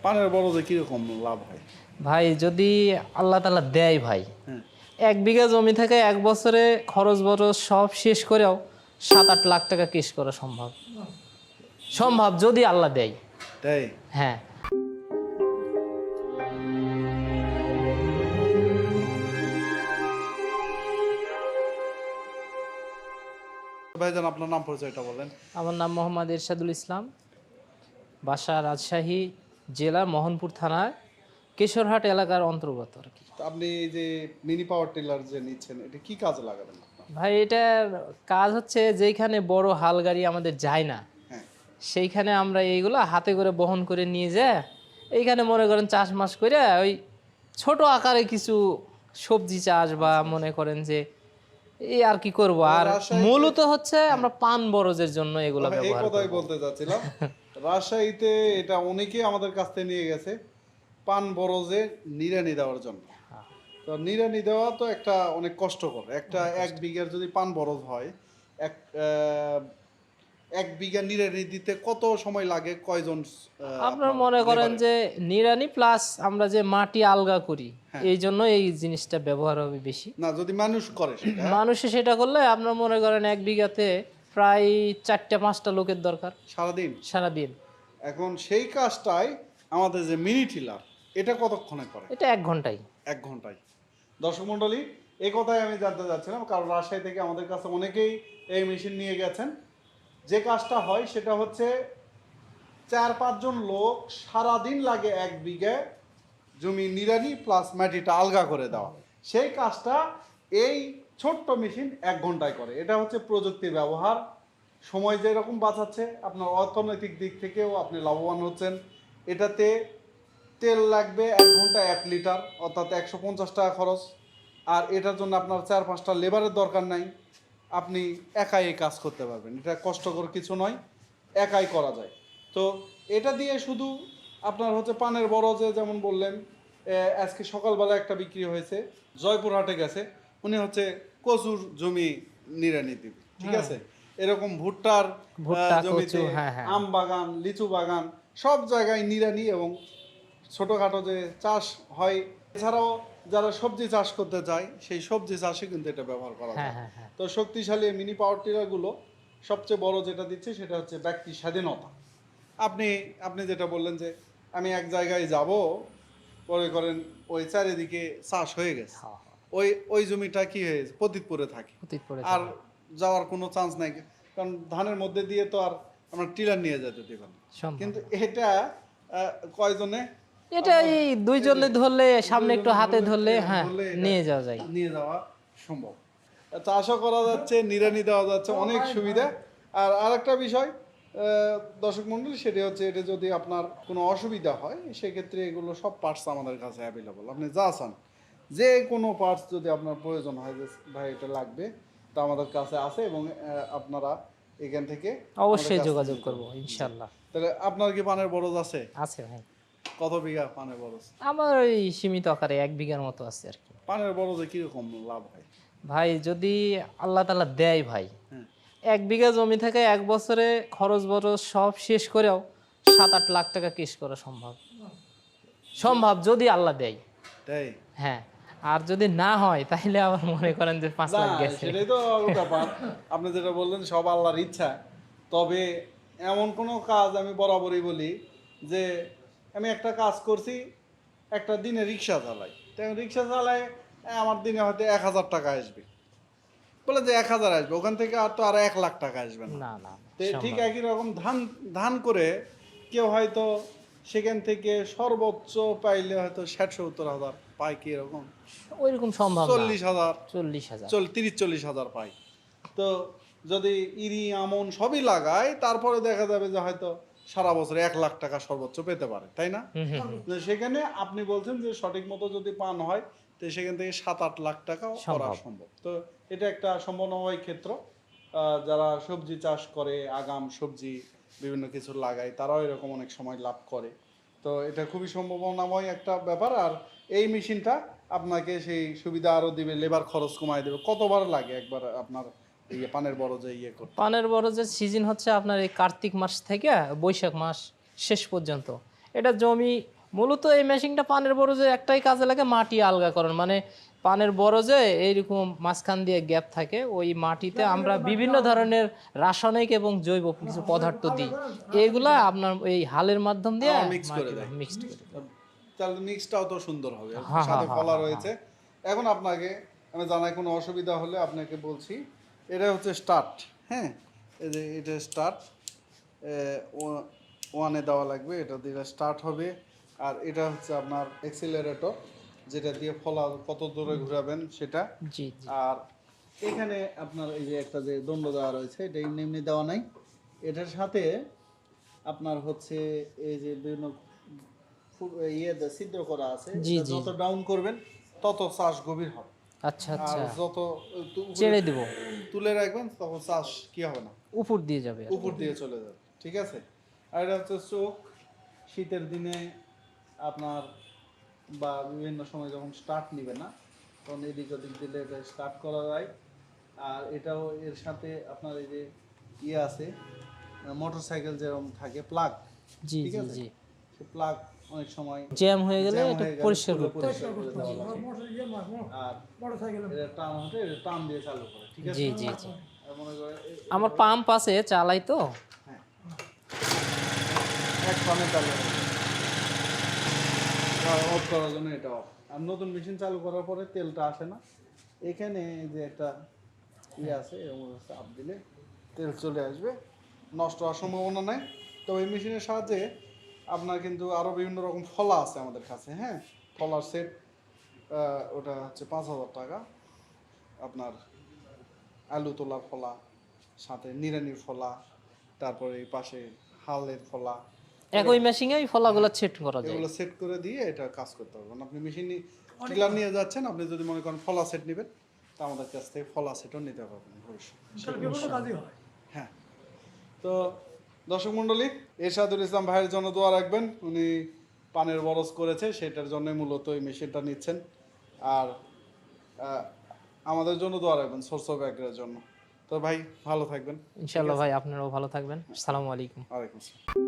পানের বড়জে কীরকম লাভ হয়? ভাই যদি আল্লাহ তালা দেয় ভাই হ্যাঁ। এক বিঘা জমি থেকে এক বছরে খরচ বরচ সব শেষ করেও সাত আট লাখ টাকা কেস করা সম্ভব। সম্ভব যদি আল্লাহ দেয়। তাই হ্যাঁ। ভাইজান আপনার নাম পরিচয়টা বলেন। আমার নাম মোহাম্মদ ইরশাদুল ইসলাম বাসা রাজশাহী জেলার মোহনপুর থানার কেশরহাট এলাকার অন্তর্গত আর কি। আপনি এই যে মিনি পাওয়ার টিলার যে নিচ্ছেন এটা কি কাজে লাগাবেন ভাই এটার কাজ হচ্ছে যেখানে বড় হাল গাড়ি আমাদের যায় না হ্যাঁ। সেইখানে আমরা এইগুলো হাতে করে বহন করে নিয়ে যাই এইখানে মনে করেন চাষবাস করে ওই ছোট আকারে কিছু সবজি চাষ বা মনে করেন যে এই আর কি করব? আর মূলত হচ্ছে আমরা পান বরজের জন্য এগুলো ব্যবহার কথাই বলতে চাচ্ছিলাম। রাজশাহীতে এটা অনেকে আমাদের কাছ থেকে নিয়ে গেছে পান বরজে নিরানি দেওয়ার জন্য। তো নিড়ানি দেওয়া তো একটা অনেক কষ্টকর। একটা এক বিঘার যদি পান বরজ হয় এক এক বিঘা নিড়ানি দিতে কত সময় লাগে? কয়জন আপনার মনে করেন যে নিরানি প্লাস আমরা যে মাটি আলগা করি হ্যাঁ। এই জন্য এই জিনিসটা ব্যবহার হবে বেশি। না যদি মানুষ করে মানুষে সেটা করলে আপনার মনে করেন এক বিঘাতে প্রায় চারটা পাঁচটা লোকের দরকার। সারাদিন? সারাদিন। এখন সেই কাজটাই আমাদের যে মিনি টিলার এটা কতক্ষণে করে? এটা এক ঘন্টায়। এক ঘন্টায়। দর্শক মণ্ডলী এই কথাই আমি জানতে চাচ্ছিলাম কারণ রাজশাহী থেকে আমাদের কাছে অনেকেই এই মেশিন নিয়ে গেছেন। যে কাজটা হয় সেটা হচ্ছে চার পাঁচজন লোক সারাদিন লাগে এক বিঘে জমি নিরানি প্লাস মাটিটা আলগা করে দেওয়া। সেই কাজটা এই ছোট্ট মেশিন এক ঘন্টায় করে। এটা হচ্ছে প্রযুক্তির ব্যবহার। সময় যেরকম বাঁচাচ্ছে, আপনার অর্থনৈতিক দিক থেকেও আপনি লাভবান হচ্ছেন। এটাতে তেল লাগবে এক ঘণ্টা এক লিটার, অর্থাৎ একশো পঞ্চাশ টাকা খরচ। আর এটার জন্য আপনার চার, পাঁচটা লেবারের দরকার নাই। আপনি একাই এই কাজ করতে পারবেন। এটা কষ্টকর কিছু নয় একাই করা যায়। তো এটা দিয়ে শুধু আপনার হচ্ছে পানের বড় যে যেমন বললেন আজকে সকালবেলা একটা বিক্রি হয়েছে জয়পুরহাটে গেছে। উনি হচ্ছে কচুর জমি নিড়ানি দিবে ঠিক আছে? এরকম ভুট্টার ভুট্টা, জমিতে হ্যাঁ, হ্যাঁ। আম বাগান লিচু বাগান সব জায়গায় নিড়ানি এবং ছোটোখাটো যে চাষ হয় এছাড়াও যারা সবজি চাষ করতে চায় সেই সবজি চাষে কিন্তু এটা ব্যবহার করা হ্যাঁ যায়। হ্যাঁ হ্যাঁ। তো শক্তিশালী মিনি পাওয়ার টিলারগুলো সবচেয়ে বড় যেটা দিচ্ছে সেটা হচ্ছে ব্যক্তি স্বাধীনতা। আপনি আপনি যেটা বললেন যে আমি এক জায়গায় যাব পরে করেন ওই চারিদিকে চাষ হয়ে গেছে। হ্যাঁ, হ্যাঁ। ওই ওই জমিটা কি হয়েছে পতিতপুরে থাকে। আর যাওয়ার কোনো চান্স নাই কারণ ধানের মধ্যে দিয়ে তো আর আমরা টিলার নিয়ে যেতে দেবেন কিন্তু এটা কয়জনে এটা এই দুইজনে ধরলে সামনে একটু হাতে ধরলে হ্যাঁ নিয়ে যাওয়া যায়। নিয়ে যাওয়া সম্ভব। চাষও করা যাচ্ছে নিরানি দেওয়া যাচ্ছে অনেক সুবিধা। আর আরেকটা বিষয় দর্শক মন্ডলী সেটা হচ্ছে এটা যদি আপনার কোনো অসুবিধা হয় সেক্ষেত্রে এগুলো সব পার্টস আমাদের কাছে অ্যাভেলেবল আপনি যা চান যে কোনো পার্টস যদি আপনার প্রয়োজন হয় যে ভাই এটা লাগবে তা আমাদের কাছে আছে এবং আপনারা এখান থেকে অবশ্যই যোগাযোগ করব ইনশাল্লাহ তাহলে আপনার কি পানের বরজ আছে? আছে ভাই। কত বিঘা পানের বরজ? আমার ওই সীমিত আকারে এক বিঘার মতো আছে আর কি। পানের বরজে কীরকম লাভ হয়? ভাই যদি আল্লাহ তালা দেয় ভাই হ্যাঁ। এক বিঘা জমি থেকে এক বছরে খরচ বরচ সব শেষ করেও সাত আট লাখ টাকা কেস করা সম্ভব। সম্ভব যদি আল্লাহ দেয়। তাই হ্যাঁ আর যদি না হয় তাহলে আবার মনে করেন যে পাঁচ লাখ গেছে। সেটাই তো ব্যাপার। আপনি যেটা বললেন সব আল্লাহর ইচ্ছা। তবে এমন কোনো কাজ আমি বরাবরই বলি যে আমি একটা কাজ করছি একটা দিনে রিক্সা চালাই। তাই রিক্সা চালাই আমার দিনে হয়তো এক হাজার টাকা আসবে। বলে যে এক হাজার আসবে ওখান থেকে আর তো আর এক লাখ টাকা আসবে না। না তো ঠিক একই রকম ধান ধান করে কেউ হয়তো সেখান থেকে সর্বোচ্চ পাইলে হয়তো ষাট সত্তর হাজার পায় কি এরকম? ওইরকম সম্ভব চল্লিশ হাজার। চল্লিশ হাজার। তিরিশ চল্লিশ হাজার পাই তো যদি ইরি আমন সবই লাগায় তারপরে দেখা যাবে যে হয়তো সারা বছর এক লাখ টাকা সর্বোচ্চ পেতে পারে তাই না? সেখানে আপনি বলছেন যে সঠিক মতো যদি পান হয় তো সেখান থেকে সাত আট লাখ টাকা করা সম্ভব। তো এটা একটা সম্ভাবনাময় ক্ষেত্র। যারা সবজি চাষ করে আগাম সবজি বিভিন্ন কিছু লাগায় তারাও এরকম অনেক সময় লাভ করে। তো এটা খুবই সম্ভাবনাময় একটা ব্যাপার। আর এই মেশিনটা আপনাকে সেই সুবিধা আরও দিবে লেবার খরচ কমায় দেবে। কতবার লাগে একবার আপনার ইয়ে পানের বড় যে ইয়ে করতে। পানের বড় যে সিজন হচ্ছে আপনার এই কার্তিক মাস থেকে বৈশাখ মাস শেষ পর্যন্ত। এটা জমি মূলত এই মেশিনটা পানের বরজে একটাই কাজে লাগে মাটি আলগাকরণ মানে পানের বরজে এইরকম মাঝখান দিয়ে গ্যাপ থাকে ওই মাটিতে আমরা বিভিন্ন ধরনের রাসায়নিক এবং জৈব কিছু পদার্থ দিই। এগুলা আপনার এই হালের মাধ্যম দিয়ে mix করে দেয়। মিক্সড করে তাহলে মিক্সটাও তো সুন্দর হবে। হ্যাঁ, সাথে হ্যাঁ, ফলা রয়েছে। এখন আপনাকে আমি জানাই কোনো অসুবিধা হলে আপনাকে বলছি। এটা হচ্ছে স্টার্ট হ্যাঁ? এই যে এটা স্টার্ট ওয়ানে দেওয়া লাগবে এটা দিয়ে স্টার্ট হবে। আর এটা হচ্ছে আপনার এক্সিলারেটর যেটা দিয়ে ফলা কত দূরে ঘোরাবেন সেটা। আর এখানে আপনার এই যে একটা যে দণ্ড দেওয়া রয়েছে এটা এমনি এমনি দেওয়া নাই। এটার সাথে আপনার হচ্ছে এই যে বিভিন্ন ইয়ে ছিদ্র করা আছে। যত ডাউন করবেন তত চাষ গভীর হবে। আচ্ছা আচ্ছা। যত ছেড়ে দিব। তুলে রাখবেন তখন চাষ কি হবে না? উপর দিয়ে যাবে উপর দিয়ে চলে যাবে ঠিক আছে? আর এটা হচ্ছে চোখ। শীতের দিনে আপনার বা বিভিন্ন সময় যখন স্টার্ট নিবে না তখন এদিক ওদিক দিলে এটা স্টার্ট করা যায়। আর এটাও এর সাথে আপনার এই যে ইয়ে আছে মোটর সাইকেল যেরকম থাকে প্লাগ জি ঠিক আছে? প্লাগ অনেক সময় জ্যাম হয়ে গেলে এটা পরিষ্কার করতে পরিষ্কার করে দেওয়া লাগে। আর এটা টান হতে এটা টান দিয়ে চালু করে ঠিক আছে? জি জি জি। মনে করে আমার পাম্প আছে চালাই তো। হ্যাঁ। অফ করার জন্য এটা অফ আর নতুন মেশিন চালু করার পরে তেলটা আসে না। এখানে যে একটা ইয়ে আছে এরকম চাপ দিলে তেল চলে আসবে। নষ্ট হওয়ার সম্ভাবনা নাই। তবে এই মেশিনের সাহায্যে আপনার কিন্তু আরও বিভিন্ন রকম ফলা আছে আমাদের কাছে হ্যাঁ? ফলার সেট ওটা হচ্ছে পাঁচ হাজার টাকা। আপনার আলু তোলার ফলা সাথে নিরানির ফলা তারপরে এই পাশে হালের ফলা। একই মেশিনে ওই ফলাগুলো সেট করা যায়। এগুলো সেট করে দিয়ে এটা কাজ করতে পারবেন আপনি মেশিন টিলার নিয়ে যাচ্ছেন আপনি যদি মনে করেন ফলা সেট নেবেন তা আমাদের কাছ থেকে ফলা সেটও নিতে পারবেন ভবিষ্যতে। হ্যাঁ। তো দর্শক মণ্ডলী এরশাদুল ইসলাম ভাইয়ের জন্য দোয়া রাখবেন। উনি পানের বরজ করেছে সেটার জন্যই মূলত এই মেশিনটা নিচ্ছেন। আর আমাদের জন্য দোয়া রাখবেন সোর্স অফ ব্যাগের জন্য। তো ভাই ভালো থাকবেন। ইনশাআল্লাহ ভাই আপনারাও ভালো থাকবেন। আসসালামু আলাইকুম। ওয়ালাইকুম আসসালাম।